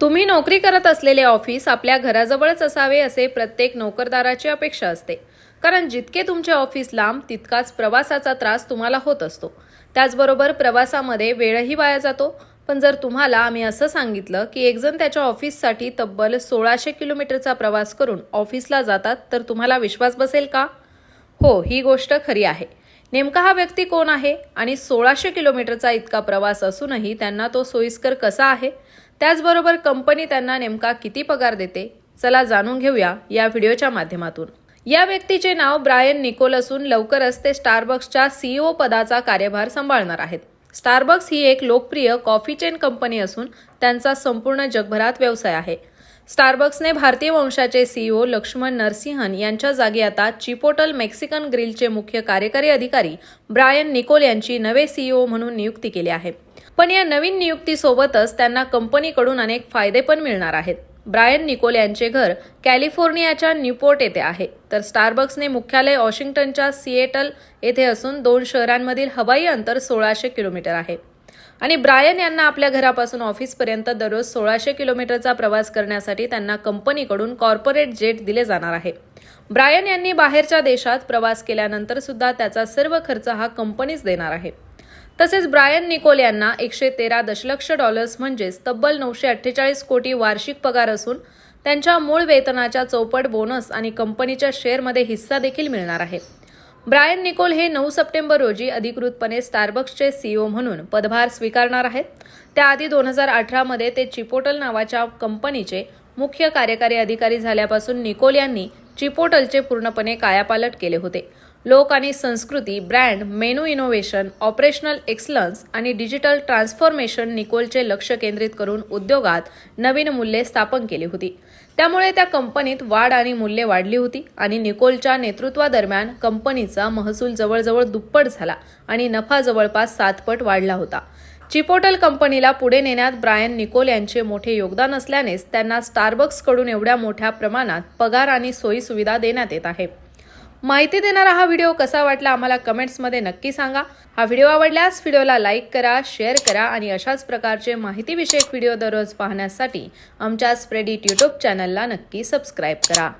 तुम्ही नोकरी करत असलेले ऑफिस आपल्या घराजवळच असावे असे प्रत्येक नोकरदाराची अपेक्षा असते. कारण जितके तुमचे ऑफिस लांब तितकाच प्रवासाचा त्रास तुम्हाला होत असतो. त्याचबरोबर प्रवासामध्ये वेळही वाया जातो. पण जर तुम्हाला आम्ही असं सांगितलं की एकजण त्याच्या ऑफिससाठी तब्बल सोळाशे किलोमीटरचा प्रवास करून ऑफिसला जातात तर तुम्हाला विश्वास बसेल का? हो ही गोष्ट खरी आहे. नेमका हा व्यक्ती कोण आहे आणि सोळाशे किलोमीटरचा इतका प्रवास असूनही त्यांना तो सोयीस्कर कसा आहे? त्याचबरोबर कंपनी त्यांना नेमका किती पगार देते? चला जाणून घेऊया या व्हिडिओच्या माध्यमातून. या व्यक्तीचे नाव ब्रायन निकोल असून लवकरच ते स्टारबक्सच्या सीईओ पदाचा कार्यभार सांभाळणार आहेत. स्टारबक्स ही एक लोकप्रिय कॉफी चेन कंपनी असून त्यांचा संपूर्ण जगभरात व्यवसाय आहे. स्टारबक्सने भारतीय वंशाचे सीईओ लक्ष्मण नरसिंहन यांच्या जागी आता चिपोटल मेक्सिकन ग्रिलचे मुख्य कार्यकारी अधिकारी ब्रायन निकोल यांची नवे सीईओ म्हणून नियुक्ती केली आहे. पण या नवीन नियुक्तीसोबतच त्यांना कंपनीकडून अनेक फायदे पण मिळणार आहेत. ब्रायन निकोल यांचे घर कॅलिफोर्नियाच्या न्यूपोर्ट येथे आहे. तर स्टारबक्सने मुख्यालय वॉशिंग्टनच्या सिएटल येथे असून दोन शहरांमधील हवाई अंतर सोळाशे किलोमीटर आहे. आणि ब्रायन यांना आपल्या घरापासून ऑफिसपर्यंत दररोज सोळाशे किलोमीटरचा प्रवास करण्यासाठी त्यांना कंपनीकडून कॉर्पोरेट जेट दिले जाणार आहे. ब्रायन यांनी बाहेरच्या देशात प्रवास केल्यानंतर सुद्धा त्याचा सर्व खर्च हा कंपनीच देणार आहे. तसेच ब्रायन निकोल यांना एकशे तेरा दशलक्ष डॉलर्स म्हणजेच तब्बल नऊशे अठ्ठेचाळीस कोटी वार्षिक पगार असून त्यांच्या मूळ वेतनाच्या चौपट बोनस आणि कंपनीच्या शेअरमध्ये हिस्सा देखील मिळणार आहे. ब्रायन निकोल हे नऊ सप्टेंबर रोजी अधिकृतपणे स्टारबक्सचे सीईओ म्हणून पदभार स्वीकारणार आहेत. त्याआधी दोन हजार अठरामध्ये ते चिपोटल नावाच्या कंपनीचे मुख्य कार्यकारी अधिकारी झाल्यापासून निकोल यांनी चिपोटलचे पूर्णपणे कायापालट केले होते. लोक आणि संस्कृती brand menu innovation operational excellence आणि डिजिटल ट्रान्सफॉर्मेशन निकोलचे लक्ष केंद्रित करून उद्योगात नवीन मूल्ये स्थापन केली होती. त्यामुळे त्या कंपनीत वाढ आणि मूल्ये वाढली होती आणि निकोलच्या नेतृत्वादरम्यान कंपनीचा महसूल जवळजवळ दुप्पट झाला आणि नफा जवळपास सातपट वाढला होता. चिपोटल कंपनीला पुढे नेण्यात ब्रायन निकोल यांचे मोठे योगदान असल्यानेच त्यांना स्टारबक्सकडून एवढ्या मोठ्या प्रमाणात पगार आणि सोयीसुविधा देण्यात येत आहे. माहिती देणारा हा व्हिडिओ कसा वाटला आम्हाला कमेंट्समध्ये नक्की सांगा. हा व्हिडिओ आवडल्यास व्हिडिओला लाईक करा शेअर करा आणि अशाच प्रकारचे माहितीविषयक व्हिडिओ दररोज पाहण्यासाठी आमच्या स्प्रेडिट यूट्यूब चॅनलला नक्की सबस्क्राईब करा.